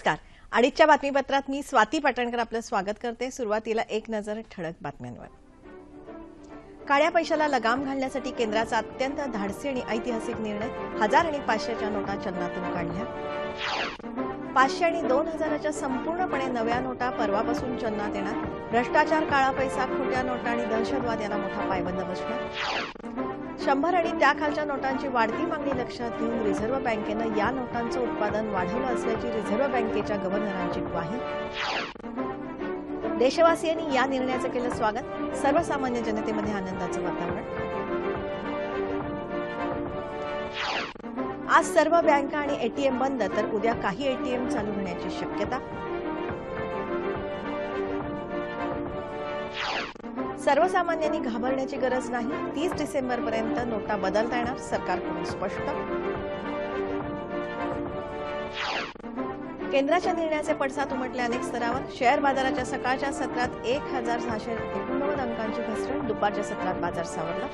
नमस्कार. अडीचच्या बातमीपत्रात मी स्वाती पाटणकर आपलं स्वागत करते. सुरुवातीला एक नजर ठळक बातम्यांवर. काळ्या पैशाला लगाम घालण्यासाठी केंद्राचा अत्यंत धाडसी आणि ऐतिहासिक निर्णय हजार आणि पाचशेच्या नोटा चलनातून काढल्या. पाचशे आणि दोन हजाराच्या संपूर्णपणे नव्या नोटा परवापासून चलनात येणार. भ्रष्टाचार काळा पैसा खोट्या नोटा आणि दहशतवाद याला मोठा पायबंद बसणार शंभर आणि त्याखालच्या नोटांची वाढती मागणी लक्षात घेऊन रिझर्व्ह बँकेनं या नोटांचं उत्पादन वाढवलं असल्याची रिझर्व्ह बँकेच्या गव्हर्नरांची ग्वाही. देशवासियांनी या निर्णयाचं केलं स्वागत. सर्वसामान्य जनतेमध्ये आनंदाचं वातावरण. आज सर्व बँका आणि एटीएम बंद तर उद्या काही एटीएम चालू होण्याची शक्यता. सर्वसामान्यांनी घाबरण्याची गरज नाही. तीस डिसेंबरपर्यंत नोटा बदलता येणार सरकारकडून स्पष्ट. केंद्राच्या निर्णयाचे पडसाद उमटले अनेक स्तरावर. शेअर बाजाराच्या सकाळच्या सत्रात एक हजार सहाशे एकोणनव्वद अंकांची घसरण दुपारच्या सत्रात बाजार सावरला.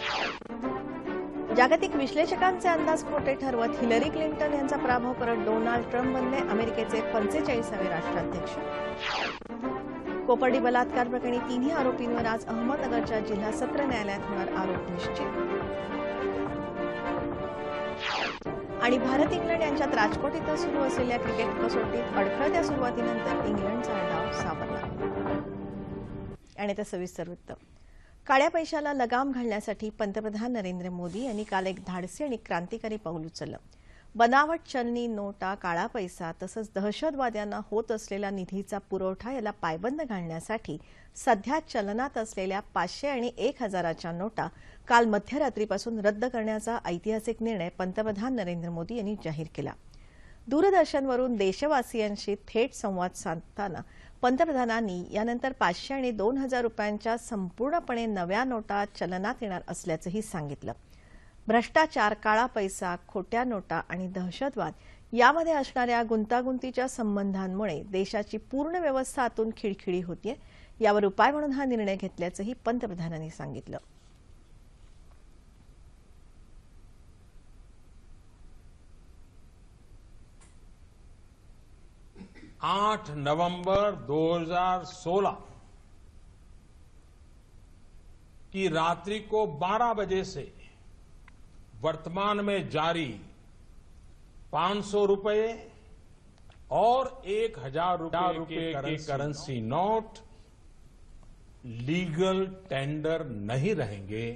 जागतिक विश्लेषकांचे अंदाज खोटे ठरवत हिलरी क्लिंटन यांचा पराभव करत डोनाल्ड ट्रम्प बनले अमेरिकेचे पंचेचाळीसावे राष्ट्राध्यक्ष. कोपर्डी बलात्कार प्रकरणी तिन्ही आरोपींवर आज अहमदनगरच्या जिल्हा सत्र न्यायालयात होणार आरोप निश्चित. आणि भारत इंग्लंड यांच्यात राजकोट इथं सुरू असलेल्या क्रिकेट कसोटीत अडखळत्या सुरुवातीनंतर इंग्लंडचा डाव सावरला. आणि आता सविस्तर वृत्त. काळ्या पैशाला लगाम घालण्यासाठी पंतप्रधान नरेंद्र मोदी यांनी काल एक धाडसी आणि क्रांतिकारी पाऊल उचललं. बनावट चलनी नोटा काळा पैसा तसंच दहशतवाद्यांना होत असलेला निधीचा पुरवठा याला पायबंद घालण्यासाठी सध्या चलनात असलेल्या पाचशे आणि एक हजाराच्या नोटा काल मध्यरात्रीपासून रद्द करण्याचा ऐतिहासिक निर्णय पंतप्रधान नरेंद्र मोदी यांनी जाहीर केला. दूरदर्शनवरून देशवासियांशी थेट संवाद साधताना पंतप्रधानांनी यानंतर पाचशे आणि दोन हजार रुपयांच्या संपूर्णपणे नव्या नोटा चलनात येणार असल्याचंही सांगितलं. भ्रष्टाचार काळा पैसा खोट्या नोटा आणि दहशतवाद यामध्ये असणाऱ्या गुंतागुंतीच्या संबंधांमुळे देशाची पूर्ण व्यवस्था आतून खिळखिळी होतीये यावर उपाय म्हणून हा निर्णय घेतल्याचंही पंतप्रधानांनी सांगितलं. आठ नवंबर 2016 की रात्रि को 12 बजे से वर्तमान में जारी 500 रुपए और एक हज़ार रुपए के करेंसी नोट लीगल टेंडर नहीं रहेंगे।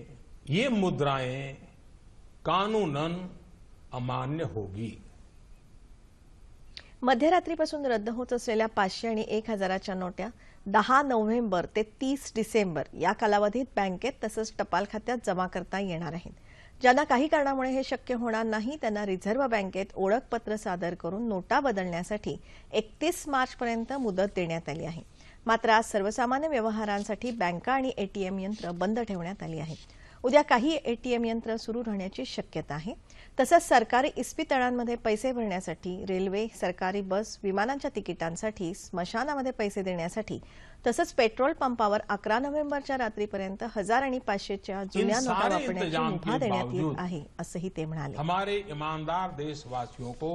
ये मुद्राएँ कानूनन अमान्य होगी। मध्यरात्रीपासून रद्द होत असलेल्या पाचशे आणि एक हजाराच्या नोट्या दहा नोव्हेंबर ते तीस डिसेंबर या कालावधीत बँकेत तसंच टपाल खात्यात जमा करता येणार आहेत. ज्यांना काही कारणामुळे हे शक्य होणार नाही त्यांना रिझर्व्ह बँकेत ओळखपत्र सादर करून नोटा बदलण्यासाठी एकतीस मार्चपर्यंत मुदत देण्यात आली आहे. मात्र आज सर्वसामान्य व्यवहारांसाठी बँका आणि एटीएम यंत्र बंद ठेवण्यात आली आहेत उद्या काही एटीएम यंत्र सुरू राहण्याची शक्यता आहे. तसंच सरकारी इस्पितळांमध्ये पैसे भरण्यासाठी रेल्वे सरकारी बस विमानांच्या तिकिटांसाठी स्मशानामध्ये पैसे देण्यासाठी तसंच पेट्रोल पंपावर अकरा नोव्हेंबरच्या रात्रीपर्यंत हजार आणि पाचशेच्या जुन्या नोटा वापरण्याची मुभा देण्यात येत आहे असंही ते म्हणाले. हमारे ईमानदार देशवासियों को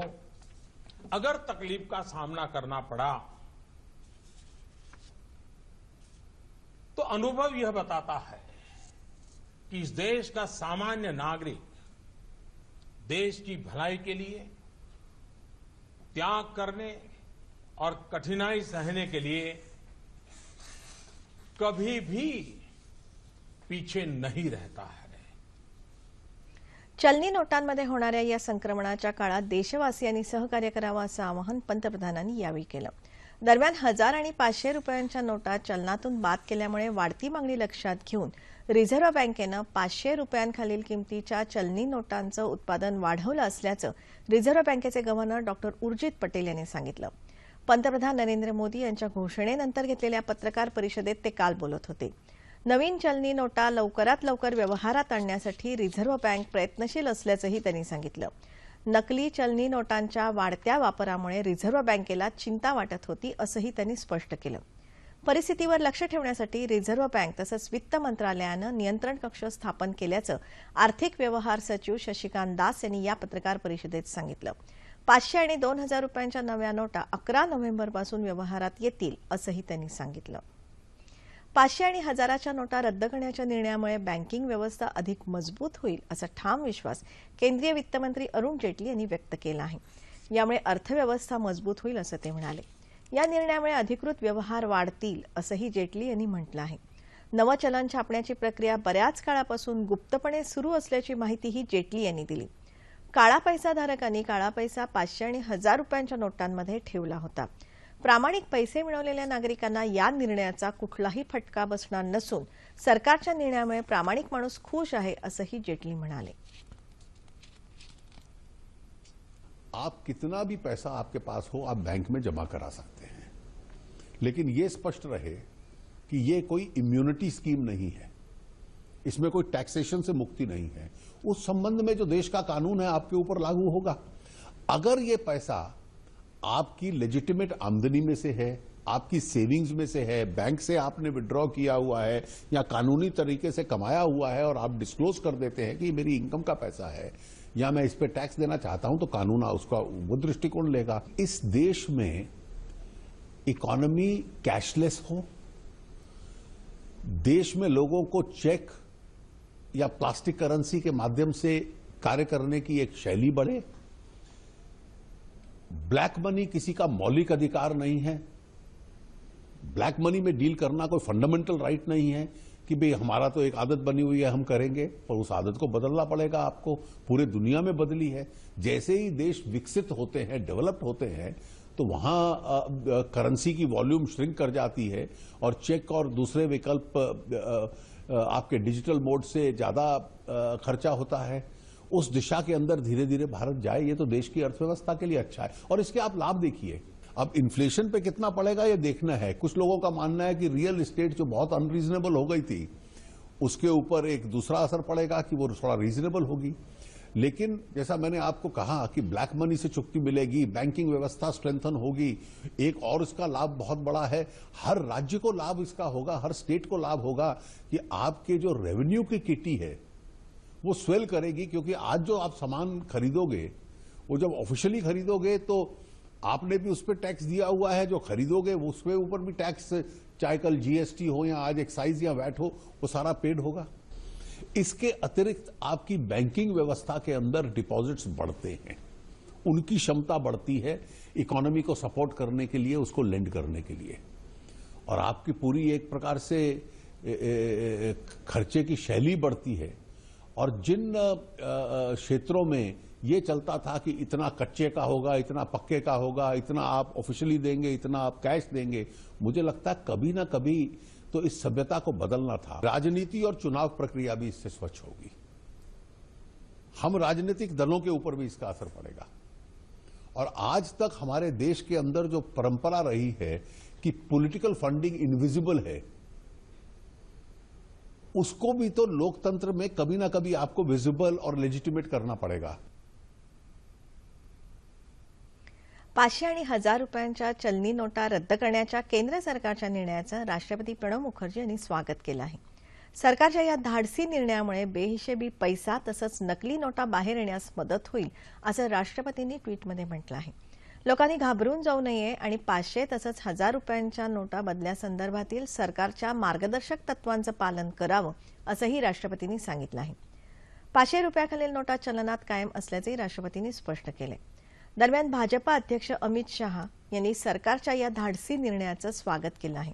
अगर तकलीफ का सामना करना पड़ा तो अनुभव यह बताता है कि इस देश का सामान्य नागरिक देश की भलाई के लिए त्याग करने और कठिनाई सहने के लिए कभी भी पीछे नहीं रहता है। चलनी नोटांमध्ये होणाऱ्या या संक्रमणाच्या काळात देशवासियांनी सहकार्य करावं असं आवाहन पंतप्रधानांनी यावेळी केलं. दरम्यान हजार आणि पाचशे रुपयांच्या नोटा चलनातून बाद केल्यामुळे वाढती मागणी लक्षात घेऊन रिझर्व्ह बँकेनं पाचशे रुपयांखालील किमतीच्या चलनी नोटांचं उत्पादन वाढवलं असल्याचं रिझर्व्ह बँकेचे गव्हर्नर डॉक्टर उर्जित पटेल यांनी सांगितलं. पंतप्रधान नरेंद्र मोदी यांच्या घोषणेनंतर घेतलेल्या पत्रकार परिषदेत ते काल बोलत होते. नवीन चलनी नोटा लवकरात लवकर व्यवहारात आणण्यासाठी रिझर्व्ह बँक प्रयत्नशील असल्याचंही त्यांनी सांगितलं. नकली चलनी नोटांच्या वाढत्या वापरामुळे रिझर्व्ह बँकेला चिंता वाटत होती असंही त्यांनी स्पष्ट केलं. परिस्थितीवर लक्ष ठेवण्यासाठी रिझर्व्ह बँक तसंच वित्त मंत्रालयानं नियंत्रण कक्ष स्थापन केल्याचं आर्थिक व्यवहार सचिव शशिकांत दास यांनी या पत्रकार परिषदेत सांगितलं. पाचशे आणि दोन हजार रुपयांच्या नव्या नोटा अकरा नोव्हेंबरपासून व्यवहारात येतील असंही त्यांनी सांगितलं. पाचशे आणि हजाराच्या नोटा रद्द करण्याच्या निर्णयामुळे बँकिंग व्यवस्था अधिक मजबूत होईल असा ठाम विश्वास केंद्रीय वित्तमंत्री अरुण जेटली यांनी व्यक्त केला आहे. यामुळे अर्थव्यवस्था मजबूत होईल असं ते म्हणाले. या निर्णयामुळे अधिकृत व्यवहार वाढतील असंही जेटली यांनी म्हटलं आहे. नवं चलन छापण्याची प्रक्रिया बऱ्याच काळापासून गुप्तपणे सुरू असल्याची माहितीही जेटली यांनी दिली. काळा पैसा धारकांनी काळा पैसा पाचशे आणि हजार रुपयांच्या नोटांमध्ये ठेवला होता. प्रामाणिक पैसे मिळवलेल्या नागरिकांना या निर्णयाचा कुठलाही फटका बसणार नसून सरकारच्या निर्णयामुळे प्रामाणिक माणूस खुश आहे असंही जेटली म्हणाले. आप कितना भी पैसा आपके पास हो आप बैंक में जमा करा सकते लेकिन ये स्पष्ट रहे कि ये कोई इम्यूनिटी स्कीम नहीं है। इसमें कोई टैक्सेशन से मुक्ति नहीं है। उस संबंध में जो देश का कानून है, आपके ऊपर लागू होगा। अगर ये पैसा आपकी लेजिटिमेट आमदनी में से है, आपकी सेविंग्स में से है बैंक से आपने विड्रॉ किया हुआ है, या कानूनी तरीके से कमाया हुआ है और आप डिस्क्लोज कर देते हैं कि मेरी इनकम का पैसा है, या मैं इस पर टैक्स देना चाहता हूँ तो कानून उसका वो दृष्टिकोण लेगा। इस देश में इकोनॉमी कैशलेस हो, देश में लोगों को चेक या प्लास्टिक करेंसी के माध्यम से कार्य करने की एक शैली बढ़े। ब्लैक मनी किसी का मौलिक अधिकार नहीं है। ब्लैक मनी में डील करना कोई फंडामेंटल राइट नहीं है कि भाई हमारा तो एक आदत बनी हुई है, हम करेंगे, पर उस आदत को बदलना पड़ेगा, आपको पूरे दुनिया में बदली है। जैसे ही देश विकसित होते हैं डेवलप्ड होते हैं तो वहाँ करेंसी की वॉल्यूम श्रिंक कर जाती है और चेक और दूसरे विकल्प आपके डिजिटल मोड से ज़्यादा खर्चा होता है। उस दिशा के अंदर धीरे धीरे भारत जाए, ये तो देश की अर्थव्यवस्था के लिए अच्छा है। और इसके आप लाभ देखिए। अब इन्फ्लेशन पे कितना पड़ेगा, ये देखना है। कुछ लोगों का मानना है कि रियल इस्टेट जो बहुत अनरीजनेबल हो गई थी, उसके ऊपर एक दूसरा असर पड़ेगा कि वो थोड़ा रीजनेबल होगी। लेकिन जैसा मैंने आपको कहा कि ब्लैक मनी से चुक्ति मिलेगी, बैंकिंग व्यवस्था स्ट्रेंथन होगी, एक और इसका लाभ बहुत बड़ा है। हर राज्य को लाभ इसका होगा, हर स्टेट को लाभ होगा कि आपके जो रेवेन्यू की किटी है, वो स्वेल करेगी, क्योंकि आज जो आप सामान खरीदोगे, वो जब ऑफिशियली खरीदोगे तो आपने भी उस पर टैक्स दिया हुआ है, जो खरीदोगे उसके ऊपर भी टैक्स चाहे कल जीएसटी हो या आज एक्साइज या वैट हो, वो सारा पेड होगा। इसके अतिरिक्त आपकी बैंकिंग व्यवस्था के अंदर डिपॉजिट्स बढ़ते हैं। उनकी क्षमता बढ़ती है इकोनॉमी को सपोर्ट करने के लिए, उसको लेंड करने के लिए। और आपकी पूरी एक प्रकार से खर्चे की शैली बढ़ती है। और जिन क्षेत्रों में ये चलता था कि इतना कच्चे का होगा, इतना पक्के का होगा, इतना आप ऑफिशियली देंगे, इतना आप कैश देंगे, मुझे लगता है कभी ना कभी तो इस सभ्यता को बदलना था। राजनीति और चुनाव प्रक्रिया भी इससे स्वच्छ होगी। हम राजनीतिक दलों के ऊपर भी इसका असर पड़ेगा। और आज तक हमारे देश के अंदर जो परंपरा रही है कि पॉलिटिकल फंडिंग इनविजिबल है, उसको भी तो लोकतंत्र में कभी ना कभी आपको विजिबल और लेजिटिमेट करना पड़ेगा। पाचशे आणि हजार रुपयांच्या चलनी नोटा रद्द करण्याच्या केंद्र सरकारच्या निर्णयाचं राष्ट्रपती प्रणव मुखर्जी यांनी स्वागत केलं आहे. सरकारच्या या धाडसी निर्णयामुळे बेहिशेबी पैसा तसंच नकली नोटा बाहेर येण्यास मदत होईल असं राष्ट्रपतींनी ट्विटमध्ये म्हटलं आहे. लोकांनी घाबरून जाऊ नये आणि पाचशे तसंच हजार रुपयांच्या नोटा बदल्यासंदर्भातील सरकारच्या मार्गदर्शक तत्वांचं पालन करावं असंही राष्ट्रपतींनी सांगितलं आहे. पाचशे रुपयाखालील नोटा चलनात कायम असल्याचंही राष्ट्रपतींनी स्पष्ट केलंय. दरम्यान भाजपा अध्यक्ष अमित शहा यांनी सरकारच्या या धाडसी निर्णयाचं स्वागत केलं आहे.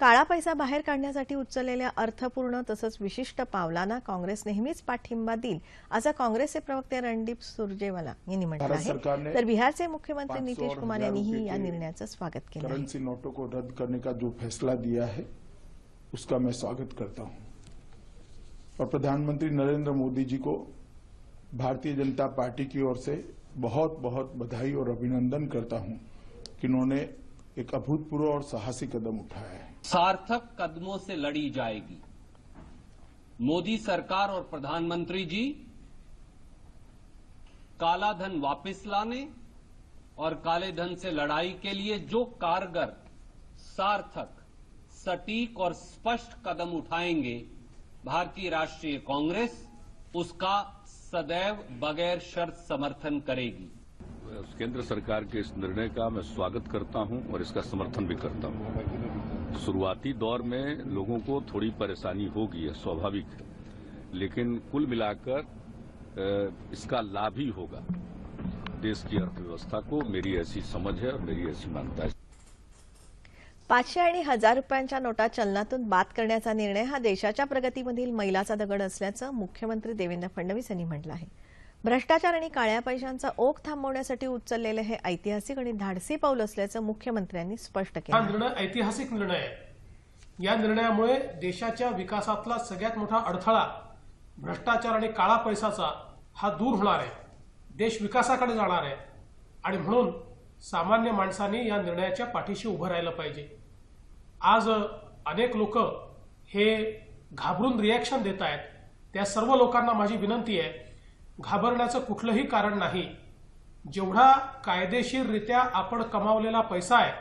काळा पैसा बाहेर काढण्यासाठी उचललेल्या अर्थपूर्ण तसंच विशिष्ट पावलांना काँग्रेस नेहमीच पाठिंबा देईल असं काँग्रेसचे प्रवक्ते रणदीप सुरजेवाला यांनी म्हटलं आहे. तर बिहारचे मुख्यमंत्री 500 नितीश कुमार यांनीही या निर्णयाचं स्वागत केलं करेंसी नोटों को रद्द करने का जो फैसला दिया है उसका मैं स्वागत करता हूं। और प्रधानमंत्री नरेंद्र मोदी जी को भारतीय जनता पार्टी की ओर से बहुत बहुत बधाई और अभिनंदन करता हूँ कि उन्होंने एक अभूतपूर्व और साहसी कदम उठाया है। सार्थक कदमों से लड़ी जाएगी। मोदी सरकार और प्रधानमंत्री जी, काला धन वापस लाने और काले धन से लड़ाई के लिए जो कारगर, सार्थक, सटीक और स्पष्ट कदम उठाएँगे, भारतीय राष्ट्रीय कांग्रेस, उसका सदैव बगैर शर्त समर्थन करेगी। केंद्र सरकार के इस निर्णय का मैं स्वागत करता हूँ और इसका समर्थन भी करता हूँ। शुरुआती दौर में लोगों को थोड़ी परेशानी होगी है स्वाभाविक है। लेकिन कुल मिलाकर इसका लाभ ही होगा। देश की अर्थव्यवस्था को मेरी ऐसी समझ है और मेरी ऐसी मान्यता है। पाचशे आणि हजार रुपयांच्या नोटा चलनातून बाद करण्याचा निर्णय हा देशाच्या प्रगतीमधील मैलाचा दगड असल्याचं मुख्यमंत्री देवेंद्र फडणवीस यांनी म्हटलं आहे. भ्रष्टाचार आणि काळ्या पैशांचा ओघ थांबवण्यासाठी उचललेलं हे ऐतिहासिक आणि धाडसी पाऊल असल्याचं मुख्यमंत्र्यांनी स्पष्ट केलं हा. निर्णय ऐतिहासिक निर्णय आहे. या निर्णयामुळे देशाच्या विकासातला सगळ्यात मोठा अडथळा भ्रष्टाचार आणि काळा पैसाचा हा दूर होणार आहे. देश विकासाकडे जाणार आहे. आणि म्हणून सामान्य माणसांनी या निर्णयाच्या पाठीशी उभं राहिलं पाहिजे. आज अनेक लोक हे घाबरून रिॲक्शन देत आहेत. त्या सर्व लोकांना माझी विनंती आहे घाबरण्याचं कुठलंही कारण नाही. जेवढा कायदेशीररित्या आपण कमावलेला पैसा आहे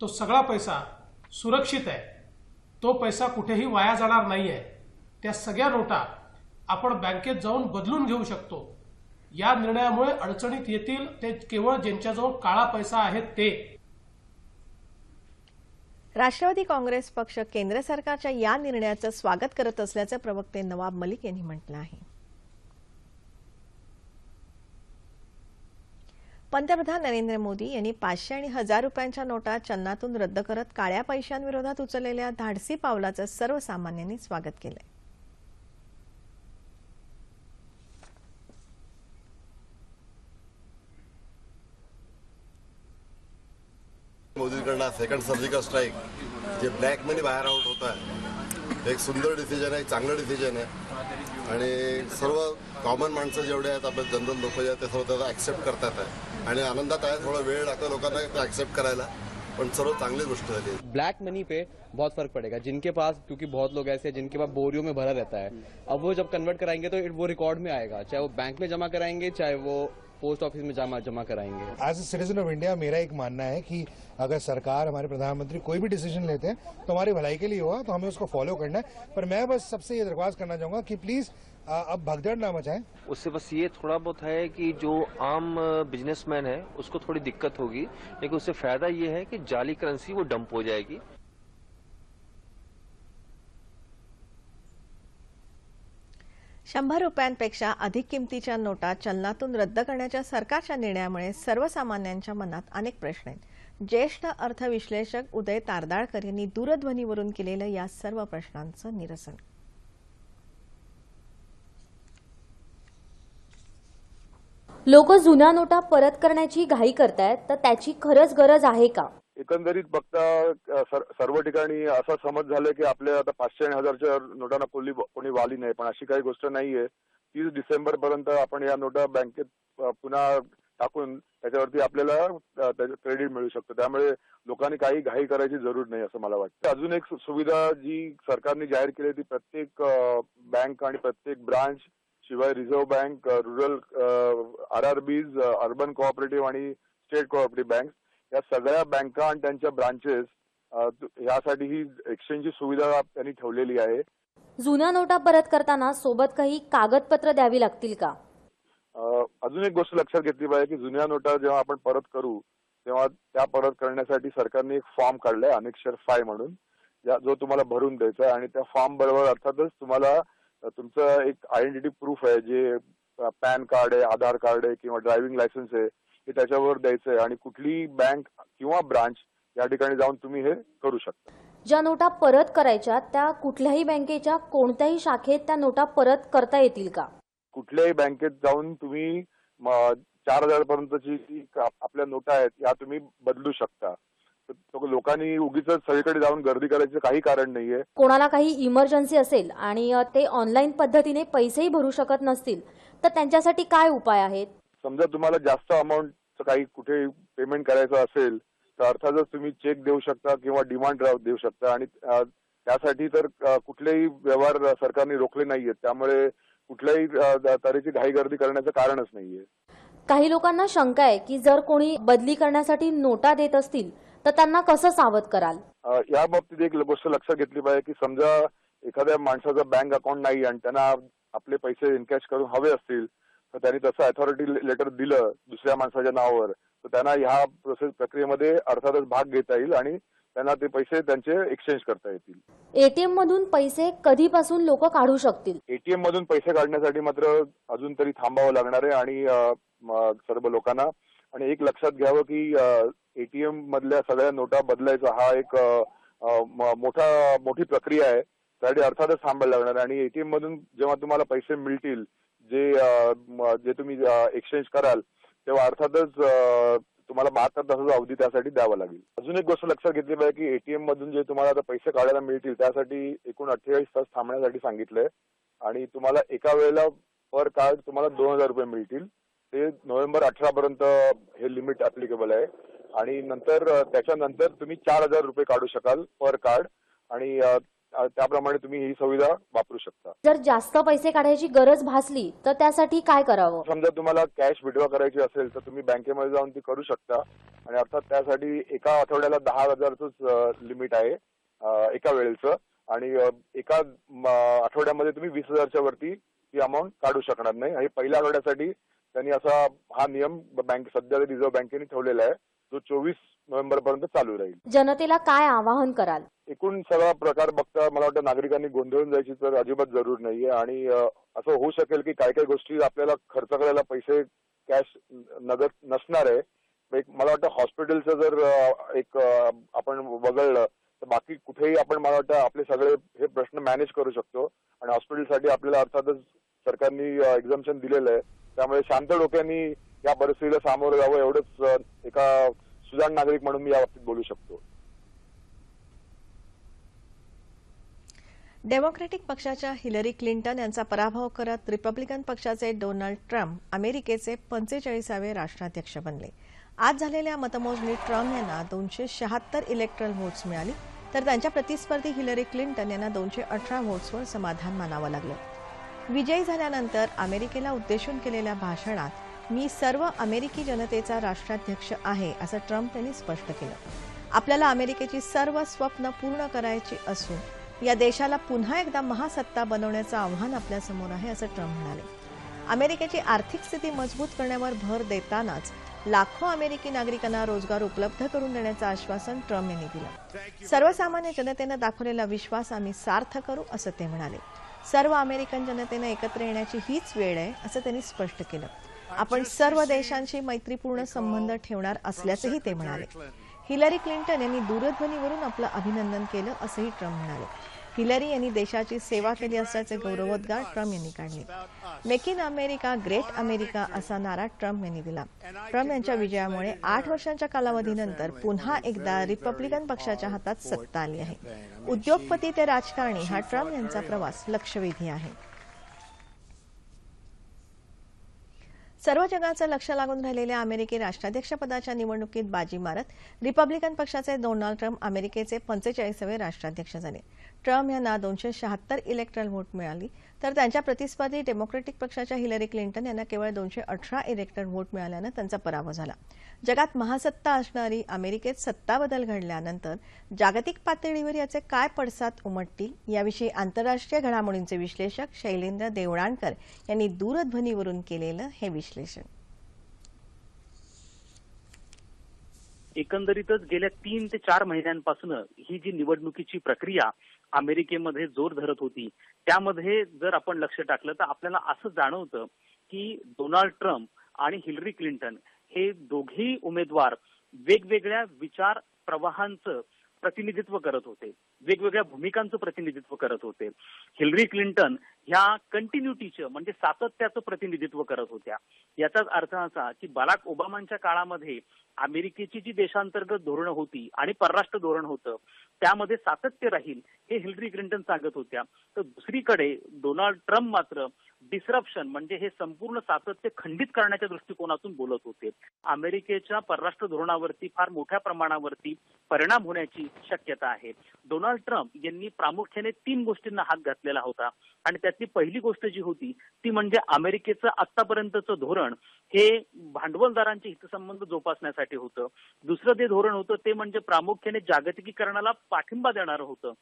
तो सगळा पैसा सुरक्षित आहे. तो पैसा कुठेही वाया जाणार नाही आहे त्या सगळ्या नोटा आपण बँकेत जाऊन बदलून घेऊ शकतो. या निर्णयामुळे अडचणीत येतील ते केवळ ज्यांच्याजवळ काळा पैसा आहे ते. राष्ट्रवादी काँग्रेस पक्ष केंद्र सरकारच्या या निर्णयाचं स्वागत करत असल्याचं प्रवक्ते नवाब मलिक यांनी म्हटलं आहे. पंतप्रधान नरेंद्र मोदी यांनी पाचशे आणि हजार रुपयांच्या नोटा चलनातून रद्द करत काळ्या पैशांविरोधात उचललेल्या धाडसी पावलाचं सर्वसामान्यांनी स्वागत केलं मोदींकडनं सेकंड सर्जिकल स्ट्राईक जे ब्लॅक मनी बाहेर आउट होत आहे एक सुंदर डिसिजन आहे चांगलं डिसिजन आहे. आणि सर्व कॉमन माणसं जेवढे आहेत, आपले जनरल लोक जे आहेत, ते सर्व त्याचा ऍक्सेप्ट करतात आहे. आणि आनंदात आहे, थोडा वेळ लागतो लोकांना ते ऍक्सेप्ट करायला, पण सर्व चांगली ब्लैक मनी पे बहुत फ़र्क पड़ेगा. जिनके पास, क्योंकि बहुत लोग ऐसे हैं, जिनके पास बोरियों में भरा रहता है. अब वो जब कन्वर्ट कराएँगे तो वो रिकॉर्ड में आएगा. चाहे वो बैंक में जमा कराएँगे, चाहे वो पोस्ट ऑफ़िस में जमा जमा कराएँगे। As a citizen of India मेरा एक मानना है कि अगर सरकार हमारे प्रधानमंत्री कोई भी डिसीज़न लेते हैं तो हमारी भलाई के लिए होगा तो हमें उसको फॉलो करना है। पर मैं बस सबसे ये दरख्वास्त करना चाहूँगा कि प्लीज़ अब भगदड़ ना मचाएँ। उससे बस ये थोड़ा बहुत है कि जो आम बिजनेसमैन है उसको थोड़ी दिक्कत होगी लेकिन उससे फ़ायदा ये है कि जाली करेंसी वो डंप हो जाएगी। शंभर रुपयांपेक्षा अधिक किमतीच्या नोटा चलनातून रद्द करण्याच्या सरकारच्या निर्णयामुळे सर्वसामान्यांच्या मनात अनेक प्रश्न आहेत. ज्येष्ठ अर्थविश्लेषक उदय तारदाळकर यांनी दूरध्वनीवरून केलेलं या सर्व प्रश्नांचं निरसन. लोक जुन्या नोटा परत करण्याची घाई करतायत तर त्याची खरंच गरज आहे का? एकंदरीत बघता सर्व ठिकाणी असा समज झालाय की आपल्या आता पाचशे आणि हजारच्या नोटांना कोणी कोणी वाली नाही. पण अशी काही गोष्ट नाहीये. तीस डिसेंबर पर्यंत आपण या नोटा बँकेत पुन्हा टाकून त्याच्यावरती आपल्याला क्रेडिट मिळू शकतं. त्यामुळे लोकांनी काही घाई करायची जरूर नाही असं मला वाटतं. अजून एक सुविधा जी सरकारने जाहीर केली आहे ती प्रत्येक बँक आणि प्रत्येक ब्रांच शिवाय reserve bank rural R R Bs urban cooperative आणि स्टेट कोऑपरेटिव्ह बँक या सगळ्या बँका आणि त्यांच्या ब्रांचेस यासाठी ही एक्सचेंजची सुविधा त्यांनी ठेवलेली आहे. जुन्या नोटा परत करताना सोबत काही कागदपत्र द्यावी लागतील का? अजून एक गोष्ट लक्षात घेतली पाहिजे की जुन्या नोटा जेव्हा आपण परत करू तेव्हा त्या परत करण्यासाठी सरकारने एक फॉर्म काढलाय अनेक्षर फाय म्हणून. जो तुम्हाला भरून द्यायचा आहे आणि त्या फॉर्म बरोबर अर्थातच तुम्हाला तुमचं एक आयडेंटिटी प्रूफ आहे जे पॅन कार्ड आहे आधार कार्ड आहे किंवा ड्रायव्हिंग लायसन्स आहे हे त्याच्यावर द्यायचं आहे आणि कुठलीही बँक किंवा ब्रांच या ठिकाणी जाऊन तुम्ही हे करू शकता. ज्या नोटा परत करायच्या त्या कुठल्याही बँकेच्या कोणत्याही शाखेत त्या नोटा परत करता येतील का? कुठल्याही बँकेत जाऊन तुम्ही चार हजार पर्यंतची जी आपल्या नोटा आहेत या तुम्ही बदलू शकता. लोकांनी उगीच सगळीकडे जाऊन गर्दी करायचं काही कारण नाहीये. कोणाला काही इमर्जन्सी असेल आणि ते ऑनलाईन पद्धतीने पैसेही भरू शकत नसतील तर त्यांच्यासाठी काय उपाय आहेत? समजा तुम्हाला जास्त अमाऊंटचं काही कुठे पेमेंट करायचं असेल तर अर्थातच तुम्ही चेक देऊ शकता किंवा डिमांड ड्राफ्ट देऊ शकता. आणि त्यासाठी तर कुठलेही व्यवहार सरकारने रोखले नाहीयेत. त्यामुळे कुठल्याही तऱ्हेची घाईगर्दी करण्याचं कारणच नाहीये. काही लोकांना शंका आहे की जर कोणी बदली करण्यासाठी नोटा देत असतील तर त्यांना कसं सावध कराल? या बाबतीत एक गोष्ट लक्षात घेतली पाहिजे की समजा एखाद्या माणसाचं बँक अकाउंट नाही आणि त्यांना आपले पैसे इनकॅश करून हवे असतील तर त्यांनी तसं अथॉरिटी लेटर दिलं दुसऱ्या माणसाच्या नावावर तर त्यांना ह्या प्रोसेस प्रक्रियेमध्ये अर्थातच भाग घेता येईल आणि त्यांना ते पैसे त्यांचे एक्सचेंज करता येतील. एटीएम मधून पैसे कधीपासून लोक काढू शकतील? एटीएम मधून पैसे काढण्यासाठी मात्र अजून तरी थांबावं लागणार आहे आणि सर्व लोकांना आणि एक लक्षात घ्यावं की एटीएम मधल्या सगळ्या नोटा बदलायचा हा एक मोठा मोठी प्रक्रिया आहे. त्यासाठी अर्थातच थांबायला लागणार आहे आणि एटीएम मधून जेव्हा तुम्हाला पैसे मिळतील जे जे तुम्ही एक्सचेंज कराल तेव्हा अर्थातच तुम्हाला बहात्तर तासाचा अवधी त्यासाठी द्यावा लागेल. अजून एक गोष्ट लक्षात घेतली पाहिजे की एटीएम मधून जे तुम्हाला आता पैसे काढायला मिळतील त्यासाठी एकूण अठ्ठेचाळीस तास थांबण्यासाठी सांगितलंय. आणि तुम्हाला एका वेळेला पर कार्ड तुम्हाला दोन हजार रुपये मिळतील. ते नोव्हेंबर अठरा पर्यंत हे लिमिट ऍप्लिकेबल आहे. आणि नंतर त्याच्यानंतर तुम्ही चार हजार रुपये काढू शकाल पर कार्ड. आणि त्याप्रमाणे तुम्ही ही सुविधा वापरू शकता. जर जास्त पैसे काढायची गरज भासली तर त्यासाठी काय करावं? समजा तुम्हाला कॅश विड्रॉ करायची असेल तर तुम्ही बँकेमध्ये जाऊन ती करू शकता. आणि अर्थात त्यासाठी एका आठवड्याला दहा हजारच लिमिट आहे एका वेळेचं. आणि एका आठवड्यामध्ये तुम्ही वीस हजारच्या वरती ती अमाऊंट काढू शकणार नाही. आणि पहिल्या आठवड्यासाठी त्यांनी असा हा नियम बँक सध्या रिझर्व्ह बँकेने ठेवलेला आहे जो चोवीस नोव्हेंबर पर्यंत चालू राहील. जनतेला काय आवाहन कराल? एकूण सगळा प्रकार बघता मला वाटतं नागरिकांनी गोंधळून जायची तर अजिबात जरूर नाहीये. आणि असं होऊ शकेल की काही काही गोष्टी आपल्याला खर्च करायला पैसे कॅश नगद नसणार आहे. एक मला वाटतं हॉस्पिटलचं जर एक आपण वगळलं तर बाकी कुठेही आपण मला वाटतं आपले सगळे हे प्रश्न मॅनेज करू शकतो. आणि हॉस्पिटलसाठी आपल्याला अर्थातच सरकारने एक्झाम्शन दिलेलं आहे. त्यामुळे शांत डोक्यांनी या परिस्थितीला सामोरं जावं एवढंच एका सुजाण नागरिक म्हणून मी या बाबतीत बोलू शकतो. डेमोक्रॅटिक पक्षाच्या हिलरी क्लिंटन यांचा पराभव करत रिपब्लिकन पक्षाचे डोनाल्ड ट्रम्प अमेरिकेचे पंचेचाळीसावे राष्ट्राध्यक्ष बनले. आज झालेल्या मतमोजणीत ट्रम्प यांना दोनशे शहात्तर इलेक्ट्रल व्होट्स मिळाली तर त्यांच्या प्रतिस्पर्धी हिलरी क्लिंटन यांना दोनशे अठरा व्होट्सवर समाधान मानावं लागलं. विजयी झाल्यानंतर अमेरिकेला उद्देशून केलेल्या भाषणात मी सर्व अमेरिकी जनतेचा राष्ट्राध्यक्ष आहे असं ट्रम्प यांनी स्पष्ट केलं. आपल्याला अमेरिकेची सर्व स्वप्न पूर्ण करायची असून या देशाला पुन्हा एकदा महासत्ता बनवण्याचं आव्हान आपल्यासमोर आहे असं ट्रम्प म्हणाले. अमेरिकेची आर्थिक स्थिती मजबूत करण्यावर भर देतानाच लाखो अमेरिकी नागरिकांना रोजगार उपलब्ध करून देण्याचं आश्वासन ट्रम्प यांनी दिलं. सर्वसामान्य जनतेनं दाखवलेला विश्वास आम्ही सार्थ करू असं ते म्हणाले. सर्व अमेरिकन जनतेनं एकत्र येण्याची हीच वेळ आहे असं त्यांनी स्पष्ट केलं. आपण सर्व देशांशी मैत्रीपूर्ण संबंध ठेवणार असल्याचंही ते म्हणाले. हिलरी क्लिंटन यांनी दूरध्वनीवरून आपलं अभिनंदन केलं असंही ट्रम्प म्हणाले. हिलरी यांनी देशाची सेवा केली असल्याचे गौरवोद्गार ट्रम्प यांनी काढले. Make in America great America असा नारा ट्रम्प यांनी दिला. ट्रम्प यांच्या विजयामुळे आठ वर्षांच्या कालावधीनंतर पुन्हा एकदा रिपब्लिकन पक्षाच्या हातात सत्ता आली आहे. उद्योगपती ते राजकारणी हा ट्रम्प यांचा प्रवास लक्षवेधी आहे. सर्व जगाचं लक्ष लागून राहिलेल्या अमेरिकी राष्ट्राध्यक्षपदाच्या निवडणुकीत बाजी मारत रिपब्लिकन पक्षाचे डोनाल्ड ट्रम्प अमेरिकेचे पंचेचाळीसावे राष्ट्राध्यक्ष झाले. ट्रम्प यांना दोनशे शहात्तर इलेक्ट्रल व्होट मिळाली. तर त्यांच्या प्रतिस्पर्धी डेमोक्रॅटिक पक्षाच्या हिलरी क्लिंटन यांना केवळ दोनशे अठरा इलेक्टर व्होट मिळाल्यानं त्यांचा पराभव झाला. जगात महासत्ता असणारी अमेरिकेत सत्ता बदल घडल्यानंतर जागतिक पातळीवर याचे काय पडसाद उमटतील? याविषयी आंतरराष्ट्रीय घडामोडींचे विश्लेषक शैलेंद्र देवळाणकर यांनी दूरध्वनीवरून केलेलं हे विश्लेषण. एकंदरीतच गेल्या तीन ते चार महिन्यांपासून ही जी निवडणुकीची प्रक्रिया अमेरिकेमध्ये जोर धरत होती. त्यामध्ये जर आपण लक्ष टाकलं तर आपल्याला असं जाणवतं की डोनाल्ड ट्रम्प आणि हिलरी क्लिंटन हे दोघेही उमेदवार वेगवेगळ्या विचार प्रवाहांचं प्रतिनिधित्व करत होते. वेगवेगळ्या भूमिकांचं प्रतिनिधित्व करत होते. हिलरी क्लिंटन ह्या कंटिन्युटीचं म्हणजे सातत्याचं प्रतिनिधित्व करत होत्या. याचाच अर्थ असा की बराक ओबामांच्या काळामध्ये अमेरिकेची जी देशांतर्गत धोरणं होती आणि परराष्ट्र धोरण होतं त्यामध्ये सातत्य राहील हे हिलरी क्लिंटन सांगत होत्या. तर दुसरीकडे डोनाल्ड ट्रम्प मात्र डिसरप्शन म्हणजे हे संपूर्ण सातत्य खंडित करण्याच्या दृष्टिकोनातून बोलत होते. अमेरिकेच्या परराष्ट्र धोरणावरती फार मोठ्या प्रमाणावरती परिणाम होण्याची शक्यता आहे. डोनाल्ड ट्रम्प यांनी प्रामुख्याने तीन गोष्टींना हात घातलेला होता. आणि त्यातली पहिली गोष्ट जी होती ती म्हणजे अमेरिकेचं आतापर्यंतचं धोरण हे भांडवलदारांचे हितसंबंध जोपासण्यासाठी होतं. दुसरं जे धोरण होतं ते म्हणजे प्रामुख्याने जागतिकीकरणाला पाठिंबा देणारं होतं.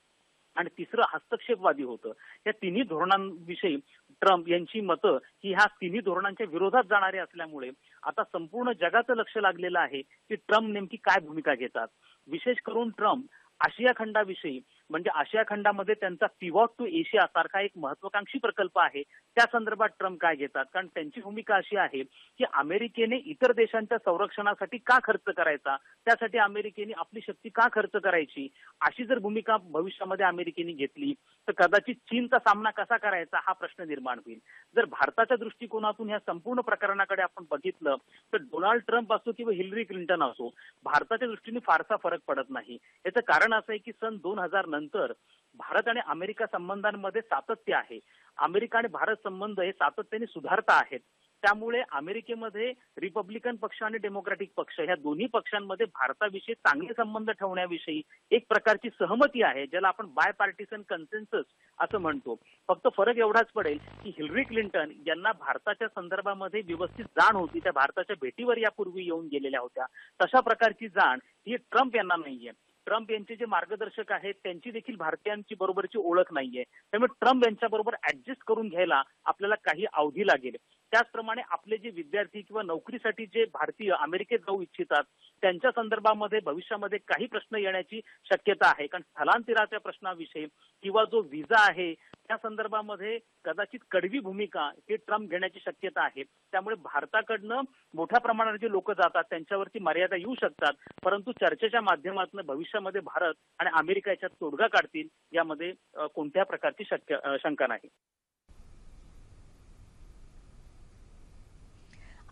आणि तिसरं हस्तक्षेपवादी होतं. या तिन्ही धोरणांविषयी ट्रम्प यांची मतं ही ह्या तिन्ही धोरणांच्या विरोधात जाणारी असल्यामुळे आता संपूर्ण जगाचं लक्ष लागलेलं आहे की ट्रम्प नेमकी काय भूमिका घेतात. विशेष करून ट्रम्प आशिया खंडाविषयी म्हणजे आशिया खंडामध्ये त्यांचा पिवॉट टू एशिया सारखा एक महत्वाकांक्षी प्रकल्प आहे. त्या संदर्भात ट्रम्प काय घेतात? कारण त्यांची भूमिका अशी आहे की अमेरिकेने इतर देशांच्या संरक्षणासाठी का खर्च करायचा? त्यासाठी अमेरिकेने आपली शक्ती का खर्च करायची? अशी जर भूमिका भविष्यामध्ये अमेरिकेने घेतली तर कदाचित चीनचा सामना कसा करायचा हा प्रश्न निर्माण होईल. जर भारताच्या दृष्टिकोनातून ह्या संपूर्ण प्रकरणाकडे आपण बघितलं तर डोनाल्ड ट्रम्प असो किंवा हिलरी क्लिंटन असो भारताच्या दृष्टीने फारसा फरक पडत नाही. याचं कारण असं आहे की सन दोन हजार नंतर भारत आणि अमेरिका संबंधांमध्ये सातत्य आहे. अमेरिका आणि भारत संबंध हे सातत्याने सुधारता आहेत. त्यामुळे अमेरिकेमध्ये रिपब्लिकन पक्ष आणि डेमोक्रॅटिक पक्ष ह्या दोन्ही पक्षांमध्ये भारताविषयी चांगले संबंध ठेवण्याविषयी एक प्रकारची सहमती आहे ज्याला आपण बाय पार्टिसन कन्सेन्सस असं म्हणतो. फक्त फरक एवढाच पडेल की हिलरी क्लिंटन यांना भारताच्या संदर्भामध्ये व्यवस्थित जाण होती. त्या भारताच्या भेटीवर यापूर्वी येऊन गेलेल्या होत्या. तशा प्रकारची जाण ही ट्रम्प यांना नाहीये. ट्रम्प यांचे जे मार्गदर्शक आहेत त्यांची देखील भारतीयांची बरोबरची ओळख नाहीये. त्यामुळे ट्रम्प यांच्याबरोबर ऍडजस्ट करून घ्यायला आपल्याला काही अवधी लागेल. त्याचप्रमाणे आपले जे विद्यार्थी किंवा नोकरीसाठी जे भारतीय अमेरिकेत जाऊ इच्छितात त्यांच्या संदर्भामध्ये भविष्यामध्ये काही प्रश्न येण्याची शक्यता आहे. कारण स्थलांतराच्या प्रश्नाविषयी किंवा जो व्हिसा आहे त्या संदर्भामध्ये कदाचित कडवी भूमिका हे ट्रम्प घेण्याची शक्यता आहे. त्यामुळे भारताकडनं मोठ्या प्रमाणात जे लोक जातात त्यांच्यावरती मर्यादा येऊ शकतात. परंतु चर्चेच्या माध्यमातून भविष्यामध्ये भारत आणि अमेरिका याच्यात तोडगा काढतील यामध्ये कोणत्या प्रकारची शक्य शंका नाही.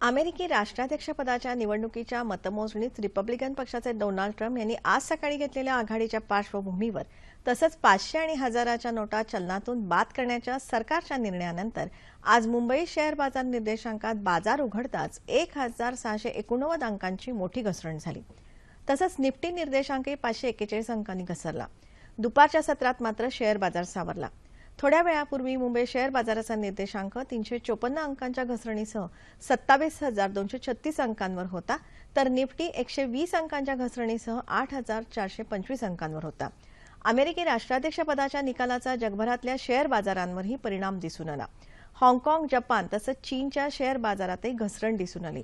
अमेरिकी राष्ट्राध्यक्षपदाच्या निवडणुकीच्या मतमोजणीत रिपब्लिकन पक्षाचे डोनाल्ड ट्रम्प यांनी आज सकाळी घेतलेल्या आघाडीच्या पार्श्वभूमीवर तसंच पाचशे आणि हजाराच्या नोटा चलनातून बाद करण्याच्या सरकारच्या निर्णयानंतर आज मुंबई शेअर बाजार निर्देशांकात बाजार उघडताच एक हजार सहाशे एकोणनव्वद अंकांची मोठी घसरण झाली. तसंच निफ्टी निर्देशांकही पाचशे एक्केचाळीस अंकांनी घसरला. दुपारच्या सत्रात मात्र शेअर बाजार सावरला. थोड्या वेळापूर्वी मुंबई शेअर बाजाराचा निर्देशांक तीनशे चोपन्न अंकांच्या घसरणीसह सत्तावीस हजार दोनशे छत्तीस अंकांवर होता तर निफ्टी एकशे वीस अंकांच्या घसरणीसह आठ हजार चारशे पंचवीस अंकांवर होता. अमेरिकी राष्ट्राध्यक्षपदाच्या निकालाचा जगभरातल्या शेअर बाजारांवरही परिणाम दिसून आला. हाँगकाँग जपान तसंच चीनच्या शेअर बाजारातही घसरण दिसून आली.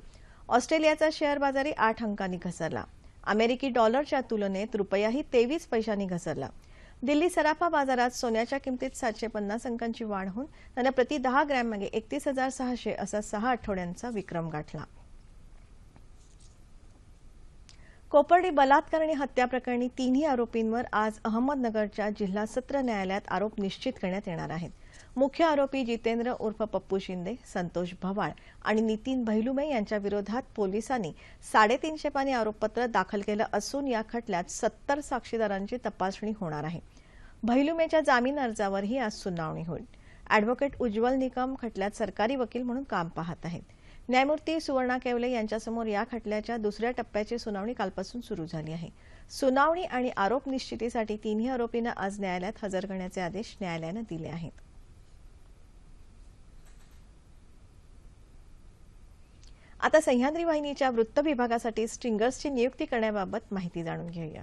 ऑस्ट्रेलियाचा शेअर बाजारही आठ अंकांनी घसरला. अमेरिकी डॉलरच्या तुलनेत रुपयाही तेवीस पैशांनी घसरला. दिल्ली सराफा बाजारात सोन्याच्या किमतीत सातशे पन्नास अंकांची वाढ होऊन त्यानं प्रति दहा ग्रॅममागे एकतीस हजार सहाशे असा सहा आठवड्यांचा विक्रम गाठला. कोपर्डी बलात्कार आणि हत्या प्रकरणी तिन्ही आरोपींवर आज अहमदनगरच्या जिल्हा सत्र न्यायालयात आरोप निश्चित करण्यात येणार आहेत. मुख्य आरोपी जितेंद्र उर्फ पप्पू शिंदे संतोष भवाळ आणि नितीन भैलुमे यांच्या विरोधात पोलिसांनी साडेतीनशे पानी आरोपपत्र दाखल केलं असून या खटल्यात सत्तर साक्षीदारांची तपासणी होणार आहे. भैलुमेच्या जामीन अर्जावरही आज सुनावणी होईल. अॅडव्होकेट उज्ज्वल निकम खटल्यात सरकारी वकील म्हणून काम पाहत आहेत. न्यायमूर्ती सुवर्णा केवले यांच्यासमोर या खटल्याच्या दुसऱ्या टप्प्याची सुनावणी कालपासून सुरू झाली आहे. सुनावणी आणि आरोप निश्चितीसाठी तिन्ही आरोपींना आज न्यायालयात हजर करण्याचे आदेश न्यायालयानं दिले आहेत. आता सह्याद्री वाहिनीच्या वृत्त विभागासाठी स्ट्रिंगर्सची नियुक्ती करण्याबाबत माहिती जाणून घेऊया.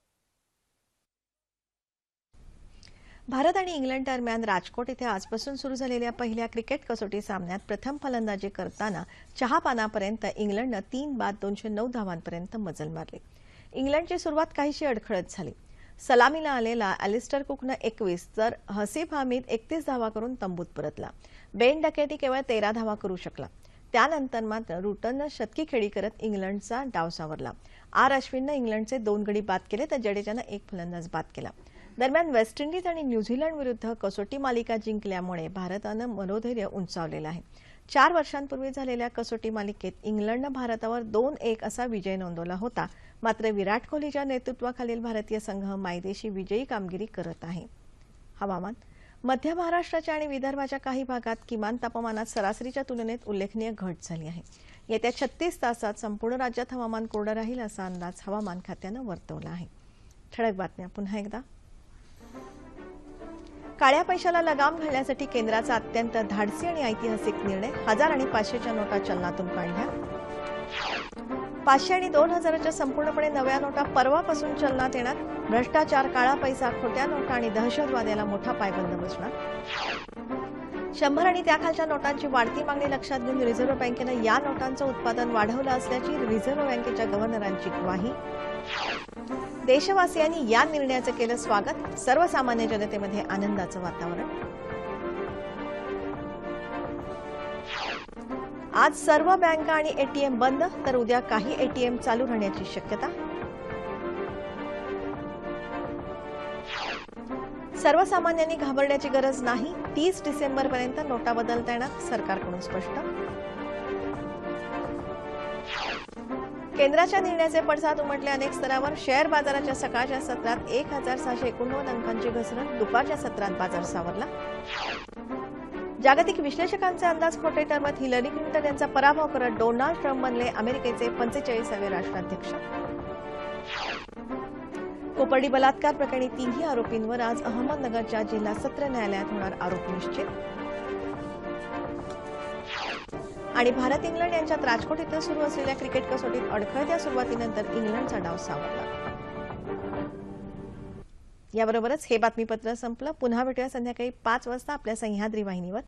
भारत आणि इंग्लंड दरम्यान राजकोट इथे आजपासून सुरू झालेल्या पहिल्या क्रिकेट कसोटी सामन्यात प्रथम फलंदाजी करताना चहापानापर्यंत इंग्लंडनं तीन बाद दोनशे नऊ धावांपर्यंत मजल मारली. इंग्लंडची सुरुवात काहीशी अडखळत झाली. सलामीला आलेला अॅलिस्टर कुकनं एकवीस तर हसीफ हामीद एकतीस धावा करून तंबूत परतला. बेन डकेटी केवळ तेरा धावा करू शकला. त्यानंतर मात्र रुटननं शतकी खेळी करत इंग्लंडचा डाव सावरला. आर अश्विननं इंग्लंडचे दोन गडी बाद केले तर जडेजानं एक फलंदाज बाद केला. दरम्यान वेस्ट इंडिज आणि न्यूझीलंड विरुद्ध कसोटी मालिका जिंकल्यामुळे भारतानं मनोधैर्य उंचावलेलं आहे. चार वर्षांपूर्वी झालेल्या कसोटी मालिकेत इंग्लंडनं भारतावर दोन एक असा विजय नोंदवला होता. मात्र विराट कोहलीच्या नेतृत्वाखालील भारतीय संघ मायदेशी विजयी कामगिरी करत आहे. हवामान मध्य महाराष्ट्राच्या आणि विदर्भाच्या काही भागात किमान तापमानात सरासरीच्या तुलनेत उल्लेखनीय घट झाली आहे. येत्या छत्तीस तासात संपूर्ण राज्यात हवामान कोरडं राहील असा अंदाज हवामान खात्यानं वर्तवला आहे. ठळक बातम्या पुन्हा एकदा. काळ्या पैशाला लगाम घालण्यासाठी केंद्राचा अत्यंत धाडसी आणि ऐतिहासिक निर्णय हजार आणि पाचशेच्या नोटा चलनातून काढल्या. पाचशे आणि दोन हजाराच्या संपूर्णपणे नव्या नोटा परवापासून चलनात येणार. भ्रष्टाचार काळा पैसा खोट्या नोटा आणि दहशतवाद्याला मोठा पायबंद बसणार. शंभर आणि त्याखालच्या नोटांची वाढती मागणी लक्षात घेऊन रिझर्व्ह बँकेनं या नोटांचं उत्पादन वाढवलं असल्याची रिझर्व्ह बँकेच्या गव्हर्नरांची ग्वाही. देशवासियांनी या निर्णयाचं केलं स्वागत. सर्वसामान्य जनतेमध्ये आनंदाचं वातावरण. आज सर्व बँका आणि एटीएम बंद तर उद्या काही एटीएम चालू राहण्याची शक्यता. सर्वसामान्यांनी घाबरण्याची गरज नाही. तीस डिसेंबरपर्यंत नोटा बदलता येणार सरकारकडून स्पष्ट. केंद्राच्या निर्णयाचे पडसाद उमटले. अनेक स्तरावर शेअर बाजाराच्या सकाळच्या सत्रात एक हजार सहाशे एकोणनव्वद अंकांची घसरण. दुपारच्या सत्रात बाजार सावरला. जागतिक विश्लेषकांचे अंदाज खोटे ठरवत हिलरी क्लिंटन यांचा पराभव करत डोनाल्ड ट्रम्प बनले अमेरिकेचे पंचेचाळीसावे राष्ट्राध्यक्ष. कोपर्डी बलात्कार प्रकरणी तिन्ही आरोपींवर आज अहमदनगरच्या जिल्हा सत्र न्यायालयात होणार आरोप निश्चित. आणि भारत इंग्लंड यांच्यात राजकोट इथं सुरू असलेल्या क्रिकेट कसोटीत अडखळत्या सुरुवातीनंतर इंग्लंडचा डाव सावरला. याबरोबरच हे बातमीपत्र संपलं. पुन्हा भेटूया संध्याकाळी पाच वाजता आपल्या सह्याद्री वाहिनीवर.